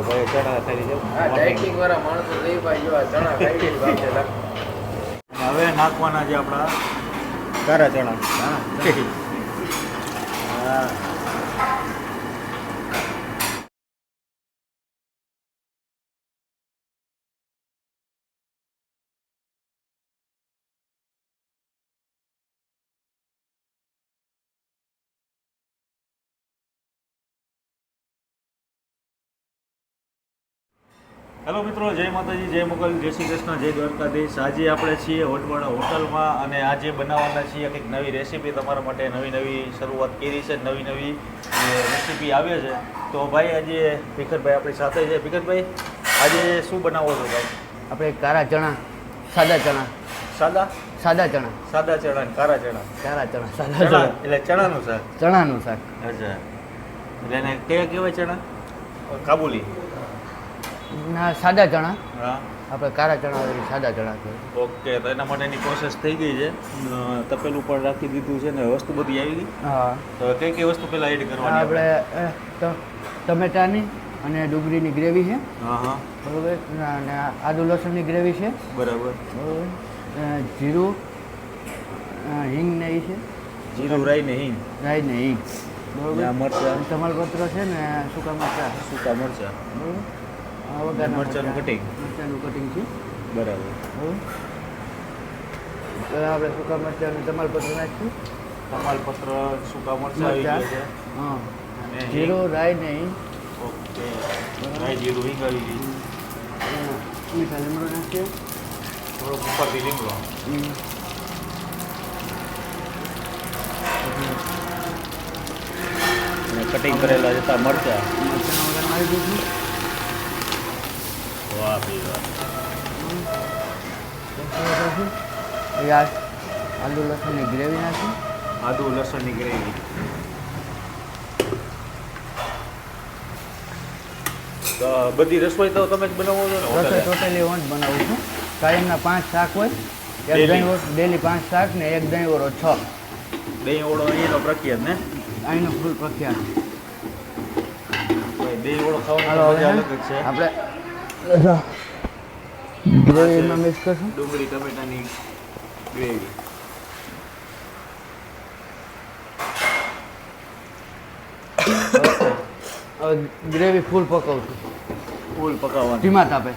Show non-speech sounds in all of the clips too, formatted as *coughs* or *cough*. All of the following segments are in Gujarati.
ભાઈ ચણા થઈ જાય ડાયટિંગ વાળા માણસો જઈ ભાઈ જો આ ચણા લે હવે નાખવાના છે આપણા કારા ચણા. હા. *laughs* હેલો મિત્રો જય માતાજી જય મોગલ જય શ્રી કૃષ્ણ જય દ્વારકાધીશ. આજે આપણે છીએ હોટવાળા હોટલમાં અને આજે બનાવવાના છીએ કંઈક નવી રેસીપી તમારા માટે. નવી નવી શરૂઆત કરી છે નવી નવી રેસીપી આવે છે. તો ભાઈ આજે ભીખતભાઈ આપણી સાથે છે. ભીખતભાઈ આજે શું બનાવો છો ભાઈ? આપણે કારા ચણા સાદા ચણા. સાદા? સાદા ચણા. સાદા ચણા કારા ચણા. કારા ચણા સાદા ચણા એટલે ચણાનું શાક? ચણાનું શાક. અચ્છા. એટલે એને કયા કહેવાય ચણા? કાબુલી. ના સાદા ચણા. હા. આપણે કાળા ચણા હોય સાદા ચણા છે. ઓકે તો એના માટેની પ્રોસેસ થઈ ગઈ છે. તપેલું પણ રાખી દીધું છે ને વસ્તુ બધી આવી ગઈ? હા. તો કઈ કઈ વસ્તુ પહેલા એડ કરવાની આપણે? ટમેટાની અને ડુંગળીની ગ્રેવી છે. હા હા. બરોબર? અને આદુ લસણની ગ્રેવી છે. બરાબર. બરાબર? જીરું હિંગ ને એ છે. જીરું રાઈ ને હિંગ. રાઈ ને હિંગ. બરોબર? મરચાં. તમાલપત્ર છે ને સૂકા મરચાં. સૂકા મરચાં. બરોબર? મરચાંનું કટિંગ મરચાનું મરચાંનું કટિંગ છે. બરાબર. હવે આપણે સૂકા મરચાં અને તમાલપત્ર નાખીશું. તમાલપત્ર સૂકા મરચાં આવી ગયા છે. હા. જીરું રાઈ નહીં ઓકે. રાઈ જીરું હિંગ આવી ગઈ અને મીઠા લીમડો નાખીએ. થોડો ઉપરથી લીમડો. કટિંગ કરેલા જતા મરચાં. મરચાંનો વગર મારી દઈશું વાહ ભાઈ વાહ પછી આ આલુ લસણની ગ્રેવી નાખી આદુ લસણની ગ્રેવી. તો બધી રસોઈ તો તમે જ બનાવો છો ને રસોઈ ટોટલી હું જ બનાવું છું. કાયમના પાંચ શાક હોય એક દહીં ડેલી પાંચ શાક ને એક દહીં ઓળો છ. દહીં ઓળો અહીંનો પ્રખ્યાત ને? અહીંનો ફૂલ પ્રખ્યાત. દહીં ઓળો ખાવાનો મજા અલગ છે. આપણે ગ્રેવીમાં મિક્સ કરશું ડુંગળી ટમેટાની ગ્રેવી હવે ગ્રેવી ફૂલ પકવું છું. ફૂલ પકાવવાની. ધીમા તાપે.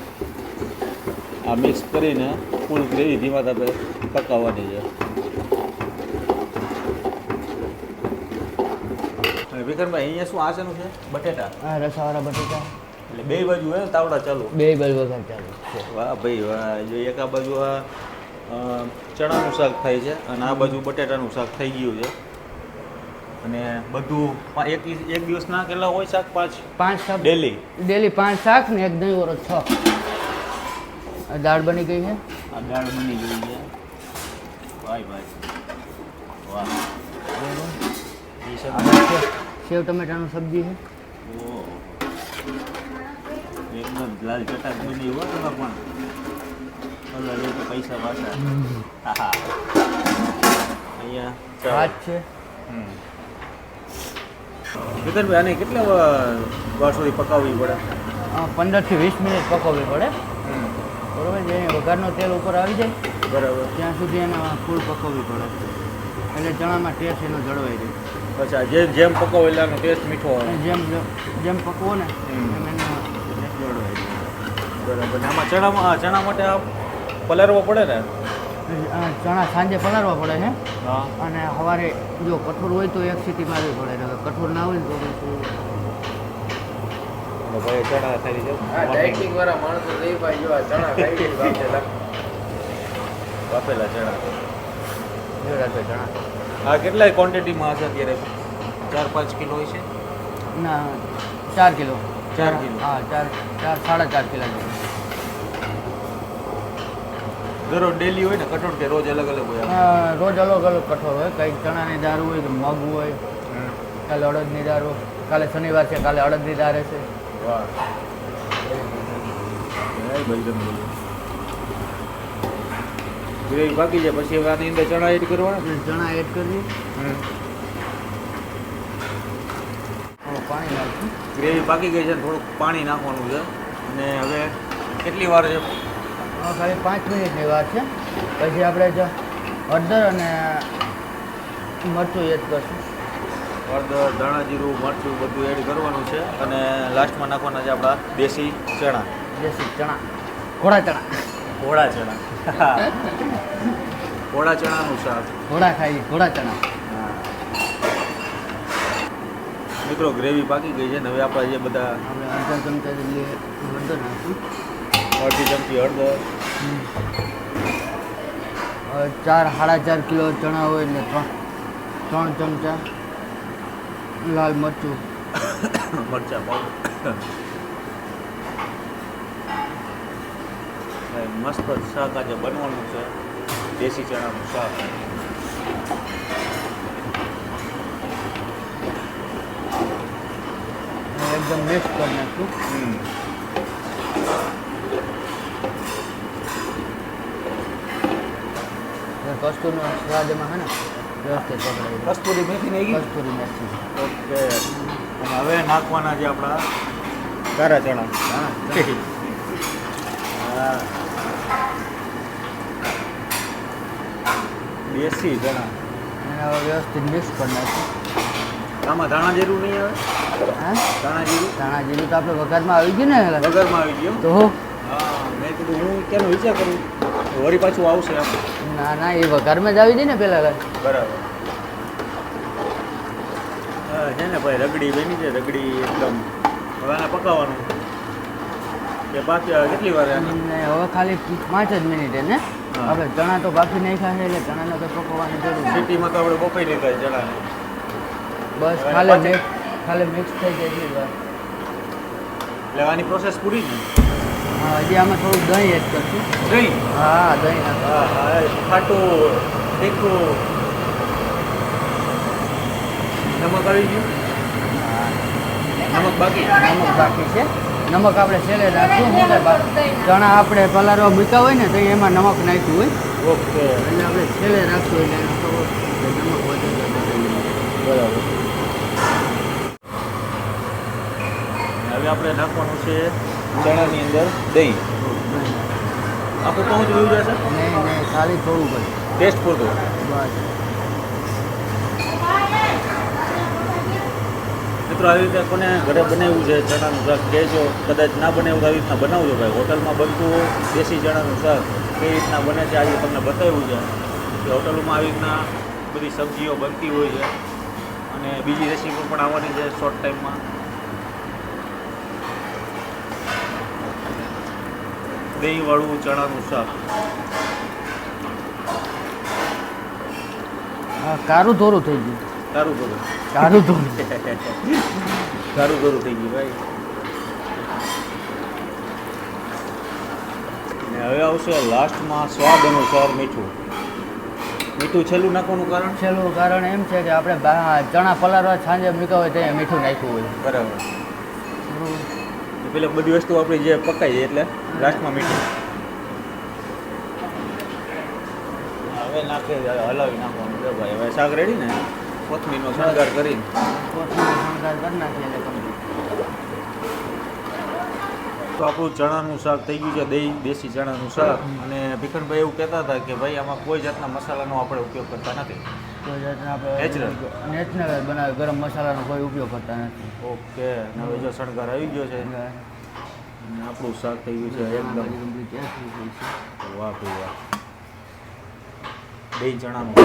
આ મિક્સ કરીને ફૂલ ગ્રેવી ધીમા તાપે પકાવવાની છે. વિક્રમભાઈ અહીંયા શું આસેનું છે? બટેટા? આ રસાવાળા બટેટા. એટલે બે બાજુ હે તાવડા ચાલુ. બે બાજુ વઘાર ચાલુ છે. વાહ ભાઈ વાહ. જો એક આ બાજુ આ ચણાનું શાક થાય છે અને આ બાજુ બટેટાનું શાક થઈ ગયું છે. અને બધું એક એક દિવસ ના કેટલા હોય શાક? પાંચ? પાંચ શાક. ડેલી? ડેલી પાંચ શાક ને એક દહીં ઓળો છ. આ દાળ બની ગઈ છે? આ દાળ બની ગઈ છે. ભાઈ ભાઈ. વાહ. સેવ- ટમેટાનું સબ્જી છે? ઓહો. લાલ ચટાક બની હોય તમે પણ. કલર એ તો પૈસા પાછા. હા અહીંયા ચાલો. છે. વિકનભાઈ આને કેટલા વાર સુધી પકાવવી પડે? પંદરથી વીસ મિનિટ પકવવી પડે. બરોબર જે વઘારનો તેલ ઉપર આવી જાય બરાબર. ત્યાં સુધી એને ફૂલ પકવવી પડે. એટલે ચણામાં ટેસ્ટ એનો જળવાઈ જાય અચ્છા જેમ જેમ પકાવો એટલે ટેસ્ટ મીઠો આવે. જેમ જેમ પકવો ને એમ એનો બરાબર. આમાં ચણામાં ચણા માટે આ પલારવો પડે ને? આ ચણા સાંજે પલારવા પડે છે. અને સવારે જો કઠોળ હોય તો એક સીટી મારવી પડે. ને કઠોળ ના હોય તો ભાઈ ચણા થઈ આ ડાયટિંગ વાળા માણસો જઈ ભાઈ જો આ ચણા ખાઈ વાપેલા ચણા. જોડાતો ચણા. હા કેટલાય ક્વોન્ટિટીમાં હશે અત્યારે? ચાર પાંચ કિલો હોય છે ના ચાર કિલો. ચાર કિલો. હા ચાર ચાર સાડા ચાર કિલો દરરોજ ડેલી હોય ને કઠોળ કે રોજ અલગ અલગ હોય રોજ અલગ અલગ કઠોળ હોય. કંઈક ચણાની દાળ હોય કે મગ હોય. કાલે અડદની દાળ હોય. કાલે શનિવાર છે કાલે અડદની દાળ છે ગ્રેવી બાકી છે પછી આની અંદર ચણા એડ કરવાના? ચણા એડ હવે પાણી નાખશું ગ્રેવી પાકી ગઈ છે થોડુંક પાણી નાખવાનું છે. અને હવે કેટલી વાર છે? ખાલી પાંચ મિનિટની વાર છે. પછી આપણે જો હળદર અને મરચું એડ કરશું. હળદર ધાણા જીરું મરચું બધું એડ કરવાનું છે અને લાસ્ટમાં નાખવાના છે આપણા દેશી ચણા. દેશી ચણા. ઘોડા ચણા. ઘોડા ચણા. ઘોડા ચણાનું શાક. ઘોડા ખાઈ ઘોડા ચણા. મિત્રો ગ્રેવી પાકી ગઈ છે ને હવે આપણા જે બધા આપણે અંદર ચમચા જે હળદર નાખશું અડધી ચમચી હળદર. ચાર સાડા ચાર કિલો ચણા હોય એટલે ત્રણ ત્રણ ચમચા લાલ મરચું. *coughs* મરચાં પાવડર. મસ્ત શાક આજે બનવાનું છે. દેશી ચણાનું શાક. એકદમ મિક્સ કરી નાખશું હમ. એટલે કસ્તુરનો સ્વાદ એમાં હે ને વ્યવસ્થિત પકડાય કસ્તુરી મેથી નહીં કસ્તુરી મેથી. ઓકે. અને હવે નાખવાના છે આપણા કારા ચણા. હા દેશી ચણા. એને હવે વ્યવસ્થિત મિક્સ કરી નાખશું આમાં ધાણા જીરું નહીં આવે? હા? ધાણા જીરું? ધાણા જીરું તો આપણે વઘારમાં આવી ગયું ને વગરમાં આવી ગયો તો હા મેં કીધું હું કેનો વિચાર કરું? વળી પાછું આવશે ના ના એ વઘારમાં જ આવી જાય ને પહેલાં બરાબર. હા છે ને ભાઈ રગડી બની છે રગડી એકદમ. હવે આને પકાવવાનું. કે બાકી કેટલી વાર હવે ખાલી પાંચ જ મિનિટ ને? હવે આપણે ચણા તો બાફી નાખ્યા છે એટલે ચણાને તો પકવવાની જરૂર સિટીમાં તો આપણે બફાઈ છે ચણાને. બસ ખાલી ખાલી મિક્સ થઈ જાય એટલી વાર. એટલે આની પ્રોસેસ પૂરી ને હા હજી આમાં થોડું દહીં એડ કરશું. દહીં? હા દહીં હા હા ખાટું તીખું. નમક આવી ગયું? નમક બાકી નમક બાકી છે. નમક આપણે છેલ્લે નાખશું ચણા આપણે પલારવા મૂક્યા હોય ને તો એમાં નમક નાખ્યું હોય. ઓકે. એટલે આપણે છેલ્લે નાખશું એટલે નમક વધે બરાબર. હવે આપણે નાખવાનું છે ચણાની અંદર દહીં. આખું કહું જ જોયું જશે નહીં નહીં ખાલી થોડું બસ ટેસ્ટ પૂરતો. બસ. મિત્રો આવી રીતે કોને ઘરે બનાવ્યું છે ચણાનું શાક કહેજો. કદાચ ના બને એવું આવી રીતના બનાવજો ભાઈ. હોટલમાં બનતું દેશી ચણાનું શાક કઈ રીતના બને છે આજે તમને બતાવ્યું છે. કે હોટલોમાં આવી રીતના બધી સબ્જીઓ બનતી હોય છે. અને બીજી રેસીપી પણ આવવાની છે શોર્ટ ટાઈમમાં દહીંવાળું ચણાનું શાક. કારું ધોરું થઈ ગયું. કારું ધોરું. કારું ધોરું. *laughs* કારું ધોરું થઈ ગયું ભાઈ. ને હવે આવશે લાસ્ટમાં સ્વાદ અનુસાર મીઠું. મીઠું છેલ્લું નાખવાનું કારણ? છેલ્લું કારણ એમ છે કે આપણે ચણા પલાળવા સાંજે મૂક્યા હોય ત્યાં મીઠું નાખ્યું હોય. બરાબર. પેલા બધી વસ્તુ આપણી જે પકાઈ જાય એટલે લાસ્ટમાં મીઠું. હવે નાખી હલાવી નાખવાનું છે ભાઈ. હવે શાક રેડી ને? કોથમીરનો શણગાર કરીને. કોથમીર શણગાર કરી નાખીએ એટલે complete. તો આપણું ચણાનું શાક થઈ ગયું છે દહીં દેશી ચણાનું શાક અને ભીખનભાઈ એવું કહેતા હતા કે ભાઈ આમાં કોઈ જાતના મસાલાનો આપણે ઉપયોગ કરતા નથી. કોઈ જાતના. આપણે નેચરલ બનાવે ગરમ મસાલાનો કોઈ ઉપયોગ કરતા નથી. ઓકે હવે જો શણગાર આવી ગયો છે. આપણું શાક થઈ ગયું છે એકદમ. વાહ ભાઈ વાહ. દહીં ચણાનું.